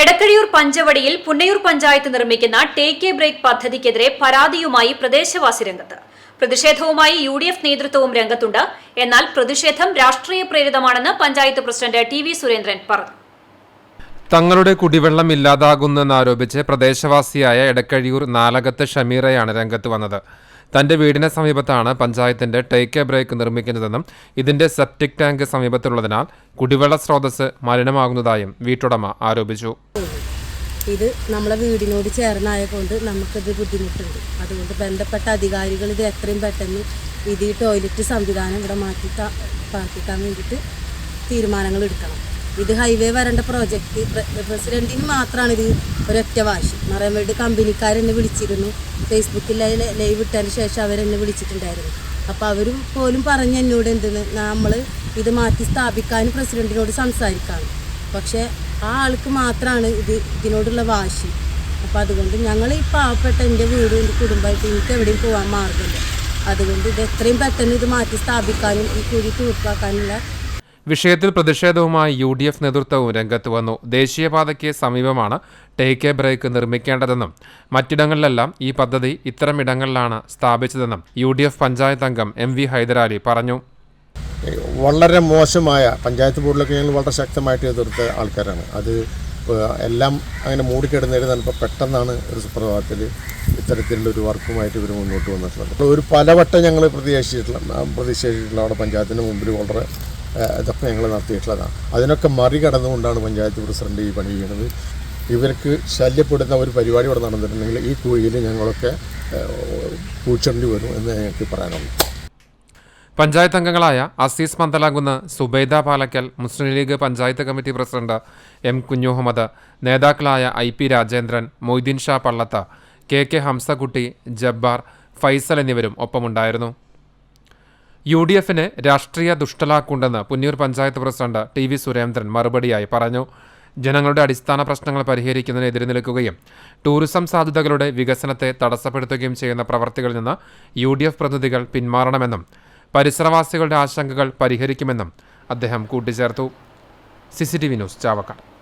എടക്കഴിയൂർ പഞ്ചവടിയിൽ പുന്നയൂർ പഞ്ചായത്ത് നിർമ്മിക്കുന്ന take a break പദ്ധതിക്കെതിരെ പരാതിയുമായി പ്രദേശവാസി രംഗത്ത്. പ്രതിഷേധവുമായി യു ഡി എഫ് നേതൃത്വവും രംഗത്തുണ്ട്. എന്നാൽ പ്രതിഷേധം രാഷ്ട്രീയ പ്രേരിതമാണെന്ന് panchayat president T V Surendran പറഞ്ഞു. തങ്ങളുടെ കുടിവെള്ളം ഇല്ലാതാകുന്നെന്നാരോപിച്ച് പ്രദേശവാസിയായ എടക്കഴിയൂർ നാലകത്ത് ഷമീറയാണ് രംഗത്ത് വന്നത്. തന്റെ വീടിന് സമീപത്താണ് പഞ്ചായത്തിന്റെ ടേക്ക് എ ബ്രേക്ക് നിർമ്മിക്കുന്നതെന്നും ഇതിന്റെ സെപ്റ്റിക് ടാങ്ക് സമീപത്തുള്ളതിനാൽ കുടിവെള്ള സ്രോതസ് മലിനമാകുന്നതായും വീട്ടുടമ ആരോപിച്ചു. ഇത് നമ്മളെ വീടിനോട് ചേർന്നായതുകൊണ്ട് നമുക്കിത് ബുദ്ധിമുട്ടുണ്ട്. അതുകൊണ്ട് ബന്ധപ്പെട്ട അധികാരികൾ ഇത് എത്രയും പെട്ടെന്ന് ഇത് ഈ ടോയ്ലറ്റ് സംവിധാനം ഇവിടെ മാറ്റി പാർപ്പിക്കാൻ വേണ്ടിയിട്ട് തീരുമാനങ്ങൾ എടുക്കണം. ഇത് ഹൈവേ വരേണ്ട പ്രോജക്റ്റ് പ്രസിഡന്റിന് മാത്രമാണ് ഇത് ഒരൊറ്റ വാശി. മറയാൻ വേണ്ടി കമ്പനിക്കാരെന്നെ വിളിച്ചിരുന്നു. ഫേസ്ബുക്കിൽ ലൈവ് ഇട്ടതിന് ശേഷം അവരെന്നെ വിളിച്ചിട്ടുണ്ടായിരുന്നു. അപ്പോൾ അവരും പോലും പറഞ്ഞു എന്നോട് എന്തെന്ന് നമ്മൾ ഇത് മാറ്റി സ്ഥാപിക്കാനും പ്രസിഡന്റിനോട് സംസാരിക്കാം പക്ഷേ ആ ആൾക്ക് മാത്രമാണ് ഇത് ഇതിനോടുള്ള വാശി. അപ്പോൾ അതുകൊണ്ട് ഞങ്ങൾ ഈ പാവപ്പെട്ട എന്റെ വീടും എന്റെ കുടുംബമായിട്ട് എനിക്ക് എവിടെയും പോകാൻ മാർഗമില്ല. അതുകൊണ്ട് ഇത് എത്രയും പെട്ടെന്ന് ഇത് മാറ്റി സ്ഥാപിക്കാനും ഈ കുഴി തീർപ്പാക്കാനുള്ള വിഷയത്തിൽ പ്രതിഷേധവുമായി യു ഡി എഫ് നേതൃത്വവും രംഗത്ത് വന്നു. ദേശീയപാതയ്ക്ക് സമീപമാണ് ടേക്ക് എ ബ്രേക്ക് നിർമ്മിക്കേണ്ടതെന്നും മറ്റിടങ്ങളിലെല്ലാം ഈ പദ്ധതി ഇത്തരം ഇടങ്ങളിലാണ് സ്ഥാപിച്ചതെന്നും യു ഡി എഫ് പഞ്ചായത്ത് അംഗം എം വി ഹൈദരാലി പറഞ്ഞു. വളരെ മോശമായ പഞ്ചായത്ത് ബോർഡിലൊക്കെ ഞങ്ങൾ വളരെ ശക്തമായിട്ട് എതിർത്ത ആൾക്കാരാണ്. അത് എല്ലാം അങ്ങനെ മൂടിക്കിടന്നിരുന്നാൽ ഇപ്പോൾ പെട്ടെന്നാണ് ഒരു സുപ്രഭാതത്തിൽ ഇത്തരത്തിലുള്ള ഒരു വർക്കുമായിട്ട് ഇവർ മുന്നോട്ട് വന്നിട്ടുള്ളത്. ഒരു പലവട്ടം ഞങ്ങൾ പ്രതിഷേധിച്ചിട്ടുള്ള ആ, പ്രതിഷേധിച്ചിട്ടുള്ള അവിടെ പഞ്ചായത്തിന് മുമ്പിൽ വളരെ ഇതൊക്കെ ഞങ്ങൾ നടത്തിയിട്ടുള്ളതാണ്. അതിനൊക്കെ മറികടന്നുകൊണ്ടാണ് പഞ്ചായത്ത് പ്രസിഡന്റ് ഈ പണി ചെയ്യുന്നത്. ഇവർക്ക് ശല്യപ്പെടുന്ന ഒരു പരിപാടി ഇവിടെ നടന്നിട്ടുണ്ടെങ്കിൽ ഈ കുഴിയിൽ ഞങ്ങളൊക്കെ പൂച്ചേണ്ടി വരും എന്ന് ഞങ്ങൾക്ക് പറയാനുള്ളൂ പഞ്ചായത്ത് അംഗങ്ങളായ Aziz Manthalamkunnu Subaida Palakkal Muslim League panchayat committee president M Kunhuhammad നേതാക്കളായ I P Rajendran Moideen Sha Pallath K K Hamsakutty Jabbar Faisal എന്നിവരും ഒപ്പമുണ്ടായിരുന്നു. യു ഡി എഫിന് രാഷ്ട്രീയ ദുഷ്ടലാക്കുണ്ടെന്ന് Punnur panchayat president T V Surendran മറുപടിയായി പറഞ്ഞു. ജനങ്ങളുടെ അടിസ്ഥാന പ്രശ്നങ്ങൾ പരിഹരിക്കുന്നതിന് എതിരെ നിൽക്കുകയും ടൂറിസം സാധ്യതകളുടെ വികസനത്തെ തടസ്സപ്പെടുത്തുകയും ചെയ്യുന്ന പ്രവർത്തികളിൽ നിന്ന് യു ഡി എഫ് പ്രതിനിധികൾ പിന്മാറണമെന്നും പരിസരവാസികളുടെ ആശങ്കകൾ പരിഹരിക്കുമെന്നും അദ്ദേഹം കൂട്ടിച്ചേർത്തു. C C T V news Chavakkad.